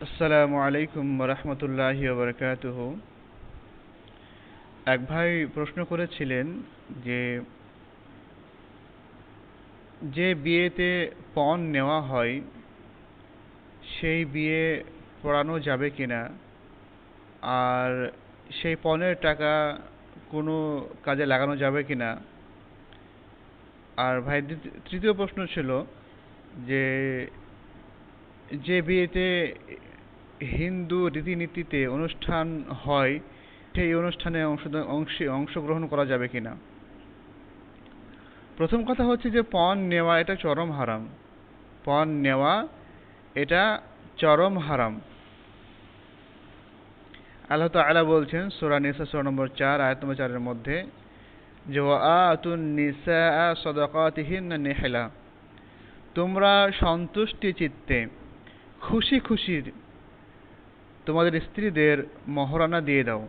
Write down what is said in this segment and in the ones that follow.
আসসালামু আলাইকুম রহমতুল্লাহি ওবরকাতুহ এক ভাই প্রশ্ন করেছিলেন যে যে বিয়েতে পণ নেওয়া হয়, সেই বিয়ে পড়ানো যাবে কিনা? আর সেই পণের টাকা কোনো কাজে লাগানো যাবে কিনা? আর ভাই তৃতীয় প্রশ্ন ছিল যে যে বিয়েতে হিন্দু রীতিনীতিতে অনুষ্ঠান হয়, সেই অনুষ্ঠানে অংশে অংশগ্রহণ করা যাবে কিনা? প্রথম কথা হচ্ছে যে পণ নেওয়া এটা চরম হারাম। পণ নেওয়া এটা চরম হারাম। আল্লাহ তাআলা বলছেন, সোরা নিসা, সূরা নম্বর চার, আয়াত নম্বর চারের মধ্যে, যে ওয়াতুন নিসা সদাকাতিহিন্না নিহলা। তোমরা সন্তুষ্টি চিত্তে খুশি খুশি তোমাদের স্ত্রীদের মহারানা দিয়ে দাও।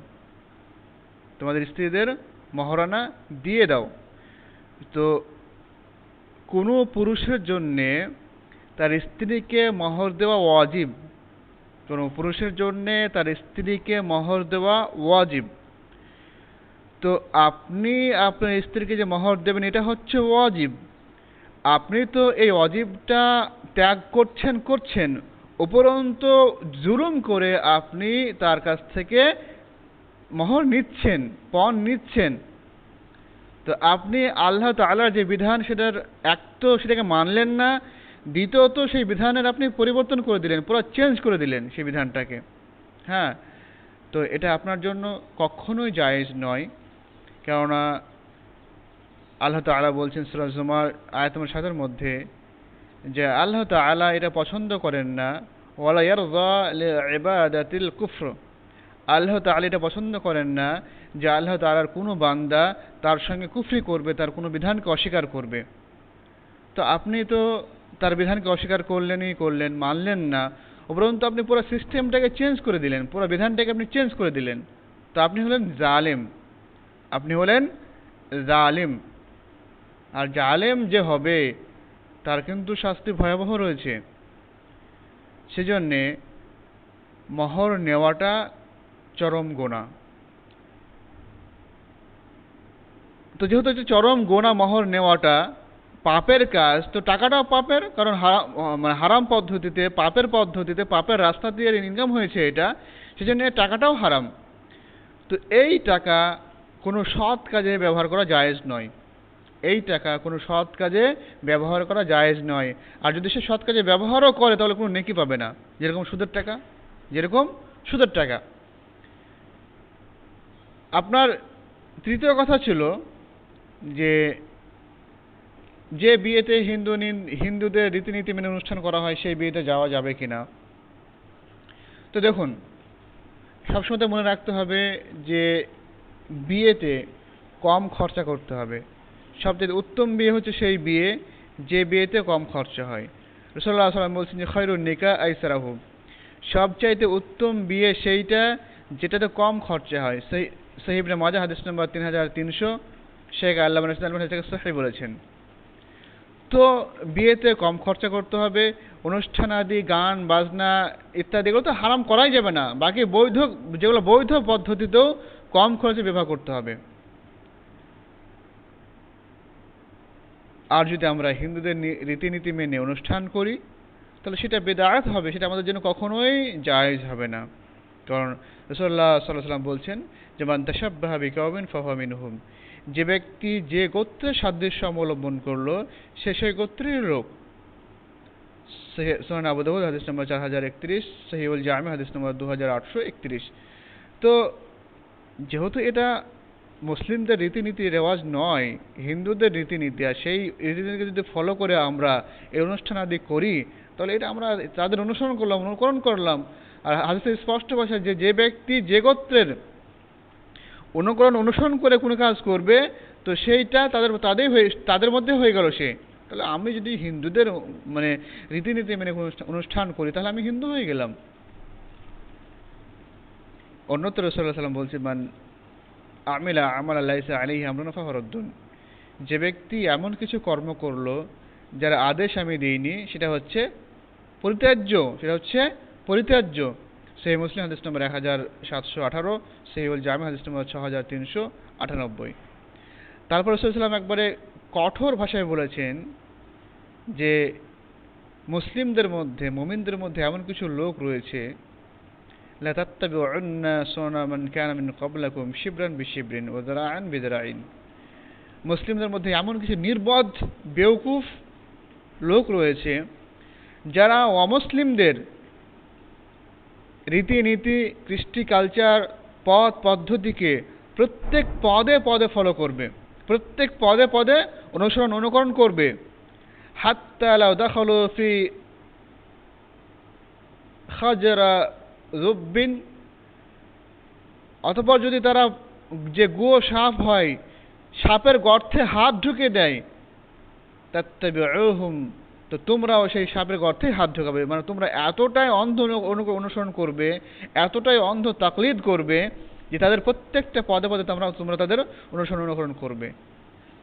তোমাদের স্ত্রীদের মহারানা দিয়ে দাও। তো কোনো পুরুষের জন্যে তার স্ত্রীকে মহর দেওয়া ওয়াজিব। কোনো পুরুষের জন্যে তার স্ত্রীকে মহর দেওয়া ওয়াজিব। তো আপনি আপনার স্ত্রীকে যে মহর দেবেন, এটা হচ্ছে ওয়াজিব। আপনি তো এই অজীবটা ত্যাগ করছেন করছেন, উপরন্ত জুলুম করে আপনি তার কাছ থেকে মহর নিচ্ছেন, পণ নিচ্ছেন। তো আপনি আল্লাহ তাআলার যে বিধান সেটার এক তো সেটাকে মানলেন না, দ্বিতীয়ত সেই বিধানের আপনি পরিবর্তন করে দিলেন, পুরো চেঞ্জ করে দিলেন সেই বিধানটাকে। হ্যাঁ? তো এটা আপনার জন্য কখনোই জায়েজ নয়। কেননা আল্লাহ তাআলা বলছেন সূরা জুমার আয়াত নম্বর সাতের মধ্যে যে আল্লাহ তাআলা এটা পছন্দ করেন না, ওয়ালা ইয়ারযা লিইবাদাতিল কুফর। আল্লাহ তাআলা এটা পছন্দ করেন না যে আল্লাহ তাআলার কোনো বান্দা তার সঙ্গে কুফরি করবে, তার কোনো বিধানকে অস্বীকার করবে। তো আপনি তো তার বিধানকে অস্বীকার করলেনই করলেন, মানলেন না। উপরন্তু আপনি পুরো সিস্টেমটাকে চেঞ্জ করে দিলেন, পুরো বিধানটাকে আপনি চেঞ্জ করে দিলেন। তো আপনি হলেন জালেম। আপনি হলেন জালিম। আর জালেম যে হবে, তার কিন্তু শাস্তি ভয়াবহ রয়েছে। সেজন্যে মহর নেওয়াটা চরম গোনা। তো যেহেতু হচ্ছে চরম গোনা মহর নেওয়াটা পাপের কাজ, তো টাকাটাও পাপের, কারণ হারাম মানে হারাম পদ্ধতিতে, পাপের পদ্ধতিতে, পাপের রাস্তা দিয়ে ইনকাম হয়েছে এটা, সেজন্য টাকাটাও হারাম। তো এই টাকা কোনো সৎ কাজে ব্যবহার করা জায়েজ নয়। এই টাকা কোনো সৎ কাজে ব্যবহার করা জায়েজ নয়। আর যদি সে সৎ কাজে ব্যবহারও করে, তাহলে কোনো নেকি পাবে না। যেরকম সুদের টাকা, যেরকম সুদের টাকা। আপনার তৃতীয় কথা ছিল যে যে বিয়েতে হিন্দু হিন্দুদের রীতিনীতি মেনে অনুষ্ঠান করা হয়, সেই বিয়েতে যাওয়া যাবে কি না তো দেখুন সবসময় মনে রাখতে হবে যে বিয়েতে কম খরচা করতে হবে। সবচেয়ে উত্তম বিয়ে হচ্ছে সেই বিয়ে যে বিয়েতে কম খরচা হয়। রসল্লাহ সাল্লাম বলছেন যে খৈরুন নিকা আইসারাহু সবচাইতে উত্তম বিয়ে সেইটা যেটাতে কম খরচা হয়, সেই সাহিবনে মাজা হাদিস নম্বর তিন হাজার তিনশো। শেখ আল্লাহ থেকে সহি বলেছেন। তো বিয়েতে কম খরচা করতে হবে অনুষ্ঠান আদি গান, বাজনা ইত্যাদি এগুলো তো হারাম করাই যাবে না। বাকি বৈধ, যেগুলো বৈধ পদ্ধতিতেও কম খরচে ব্যবহার করতে হবে। আর যদি আমরা হিন্দুদের রীতিনীতি মেনে অনুষ্ঠান করি, তাহলে সেটা বেদায়াত হবে, সেটা আমাদের জন্য কখনোই জায়জ হবে না। কারণ রসল্লাহ সাল্লাহ সাল্লাম বলছেন যে, মান তাসাব্বাহা বিকাউমিন ফাহুয়া মিনহুম। যে ব্যক্তি যে গোত্রের সাদৃশ্য অবলম্বন করল, সে সেই গোত্রের লোক। সোহান আবু দাউদ, হাদিস নম্বর চার হাজার একত্রিশ, সহিউল জামে, হাদিস নম্বর দু হাজার আটশো একত্রিশ। তো, যেহেতু এটা মুসলিমদের রীতিনীতি রেওয়াজ নয়, হিন্দুদের রীতিনীতি, আর সেই রীতিনীতিকে যদি ফলো করে আমরা এই অনুষ্ঠান আদি করি, তাহলে এটা আমরা তাদের অনুসরণ করলাম, অনুকরণ করলাম। আর হাদিসে স্পষ্ট ভাষায় যে যে ব্যক্তি যে গোত্রের অনুকরণ অনুসরণ করে কোনো কাজ করবে, তো সেইটা তাদের তাদের হয়ে, তাদের মধ্যে হয়ে গেল সে। তাহলে আমি যদি হিন্দুদের মানে রীতিনীতি মেনে অনুষ্ঠান করি, তাহলে আমি হিন্দু হয়ে গেলাম। অন্যত্র রসুল্লাহ সাল্লাম বলছে, মান আমিলা আমাল আল্লাহ আলিহি আমরুন ফাহরদ্দুন যে ব্যক্তি এমন কিছু কর্ম করল, যার আদেশ আমি দিইনি, সেটা হচ্ছে পরিত্যাজ্য, সেটা হচ্ছে পরিত্যাজ্য। সেই মুসলিম হাদিস নম্বর এক হাজার সাতশো আঠারো সেইউল জামি হাদিস নম্বর ছ হাজার তিনশো আটানব্বই। তারপর রসুলাম একবারে কঠোর ভাষায় বলেছেন যে, মুসলিমদের মধ্যে, মমিনদের মধ্যে এমন কিছু লোক রয়েছে মুসলিমদের মধ্যে এমন কিছু নির্বধ বেউকুফ লোক রয়েছে যারা অমুসলিমদের রীতিনীতি, কৃষ্টি কালচার পথ পদ্ধতিকে প্রত্যেক পদে পদে ফলো করবে। প্রত্যেক পদে পদে অনুসরণ, অনুকরণ করবে। হাত্তা লাউ দাখালু ফি খাজরা রুব্বিন। অতপর যদি তারা যে গুয়ো সাপ হয়, সাপের গর্তে হাত ঢুকে দেয়, তাত্তাবিউহুম তো তোমরাও সেই সাপের গর্তে হাত ঢোকাবে। মানে তোমরা এতটাই অন্ধ অনু- অনু- অনুসরণ করবে, এতটাই অন্ধ তাকলিদ করবে যে তাদের প্রত্যেকটা পদে পদে তোমরা তোমরা তাদের অনুসরণ, অনুকরণ করবে।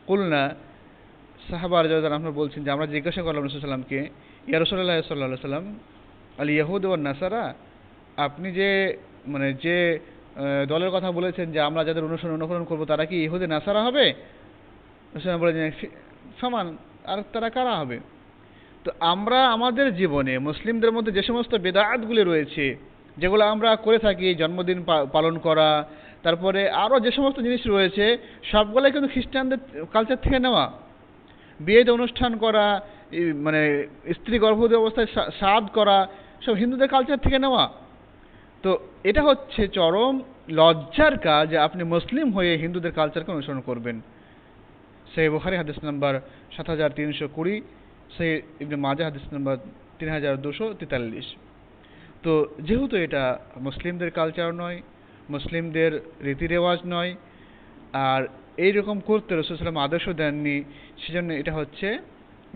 কুলনা সাহাবার যারা আমরা বলছেন যে, আমরা জিজ্ঞাসা করলাম রসুলামকে ইয়া রসুল্লাহ সাল্লাহ সাল্লাম আল ইয়াহুদ ও নাসারা, আপনি যে মানে যে দলের কথা বলেছেন যে আমরা যাদের অনুসরণ, অনুকরণ করব, তারা কি ইহুদে নাসারা হবে? বলেছেন সমান আর তারা কারা হবে? তো আমরা আমাদের জীবনে মুসলিমদের মধ্যে যে সমস্ত বেদাতগুলি রয়েছে, যেগুলো আমরা করে থাকি, জন্মদিন পালন করা, তারপরে আরও যে সমস্ত জিনিস রয়েছে, সবগুলোই কিন্তু খ্রিস্টানদের কালচার থেকে নেওয়া। বিয়েতে অনুষ্ঠান করা মানে স্ত্রী গর্ভবতী অবস্থায় সাদ করা, সব হিন্দুদের কালচার থেকে নেওয়া। তো এটা হচ্ছে চরম লজ্জার কাজ আপনি মুসলিম হয়ে হিন্দুদের কালচারকে অনুসরণ করবেন। সেই বুখারি হাদিস নাম্বার সাত হাজার তিনশো কুড়ি সেই ইবনে মাজা হাদিস নাম্বার তিন হাজার দুশো তেতাল্লিশ। তো যেহেতু এটা মুসলিমদের কালচার নয়, মুসলিমদের রীতি রেওয়াজ নয়, আর এইরকম করতে রসুলাম আদর্শ দেননি, সেজন্য এটা হচ্ছে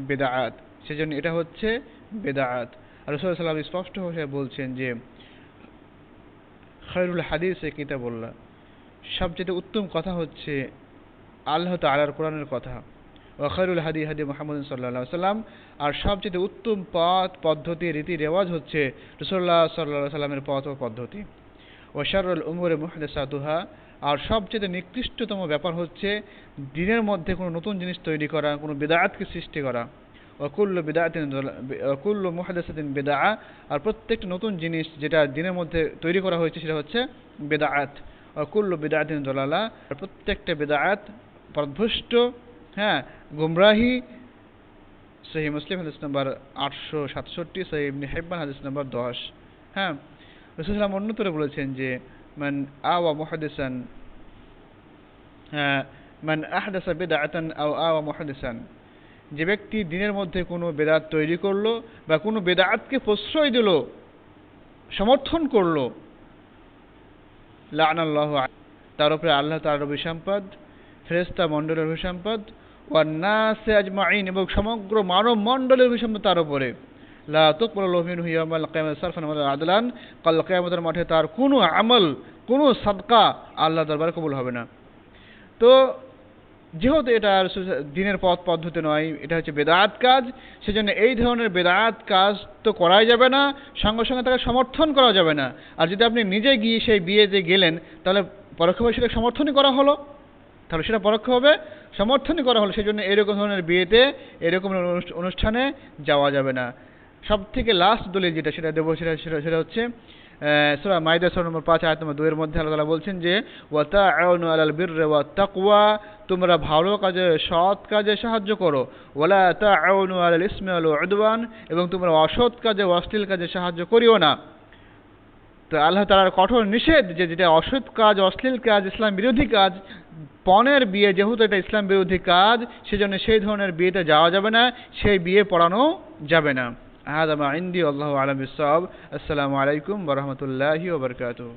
বেদাআত, সেজন্য এটা হচ্ছে বেদাআত। আর রসুল সাল্লাম স্পষ্ট ভাষায় বলছেন যে খৈরুল হাদিসে কিতাবুল্লাহ, সবচেয়ে উত্তম কথা হচ্ছে আল্লাহ তালার কোরআনের কথা। ও খৈরুল হাদি হাদি মোহাম্মদ সাল্লাহ সাল্লাম আর সবচেয়ে উত্তম পথ, পদ্ধতি রীতি রেওয়াজ হচ্ছে রসুল্লাহ সাল্লাহ সাল্লামের পথ ও পদ্ধতি। ও শারুল উমরে মুহাদাসাতুহা। আর সবচেয়ে নিকৃষ্টতম ব্যাপার হচ্ছে দিনের মধ্যে কোনো নতুন জিনিস তৈরি করা, কোনো বেদায়াতকে সৃষ্টি করা। অকুল্ল বেদায়াতিন অকুল্ল মুহাদাসাতিন বেদা আর প্রত্যেকটা নতুন জিনিস যেটা দিনের মধ্যে তৈরি করা হয়েছে সেটা হচ্ছে বেদায়াত অকুল্ল বেদায়াতিন দলালা। আর প্রত্যেকটা বেদায়াত পদভুষ্ট হ্যাঁ গুমরাহি সহি মুসলিম হাদিস নাম্বার আটশো সাতষট্টি, সহি হেব্বান হাদিস নাম্বার দশ। হ্যাঁ রসুলাম অন্যতরে বলেছেন যে, মান আওয়া মুহাদিসান হ্যাঁ মান আহদাসা বেদাআতান আও আওয়া মুহাদিসান। যে ব্যক্তি দিনের মধ্যে কোনো বেদাত তৈরি করল বা কোনো বেদাতকে প্রশ্রয় দিল, সমর্থন করল আ- তার উপরে আল্লাহ তার অভিসম্পদ ফেরেস্তা মণ্ডলের অভিসম্পদ ওয়ান্নাসে আজমাইন এবং সমগ্র মানব মণ্ডলের অভিসম্পদ তার উপরে। লা তুকবালু মিনহু সারফান আদলান, কাল কিয়ামতের মাঠে তার কোনো আমল, কোনো সাদকা আল্লাহ দরবারে কবুল হবে না। তো যেহেতু এটা আর দিনের পথ পদ্ধতি নয়, এটা হচ্ছে বেদাত কাজ, সেজন্য এই ধরনের বেদাত কাজ তো করাই যাবে না, সঙ্গে সঙ্গে তাকে সমর্থন করা যাবে না। আর যদি আপনি নিজে গিয়ে সেই বিয়েতে গেলেন, তাহলে পরোক্ষভাবে সেটা সমর্থনই করা হলো। তাহলে সেটা পরোক্ষভাবে সমর্থনই করা হলো সেই জন্য এরকম ধরনের বিয়েতে, এরকম অনুষ্ঠ- অনুষ্ঠানে যাওয়া যাবে না। সব থেকে লাস্ট দলিল যেটা সেটা দেবো, সেটা সেটা সেটা হচ্ছে সুরা মাইদা নম্বর পাঁচ, আয়াত নম্বর দুইয়ের মধ্যে আল্লাহ তাআলা বলছেন যে ওয়াতা আউনু আলাল বিররে ওয়া তাকওয়া তোমরা ভালো কাজে, সৎ কাজে সাহায্য করো। ওয়ালা তাআউনু আলাল ইসমি ওয়াল উদওয়ান এবং তোমরা অসৎ কাজে, অশ্লীল কাজে সাহায্য করিও না। তো আল্লাহ তাআলার কঠোর নিষেধ যে যেটা অসৎ কাজ অশ্লীল কাজ ইসলাম বিরোধী কাজ পণের বিয়ে যেহেতু এটা ইসলাম বিরোধী কাজ সেজন্য সেই ধরনের বিয়েতে যাওয়া যাবে না সেই বিয়ে পড়ানো যাবে না هذا ما عندي والله أعلم بالصواب السلام عليكم ورحمة الله وبركاته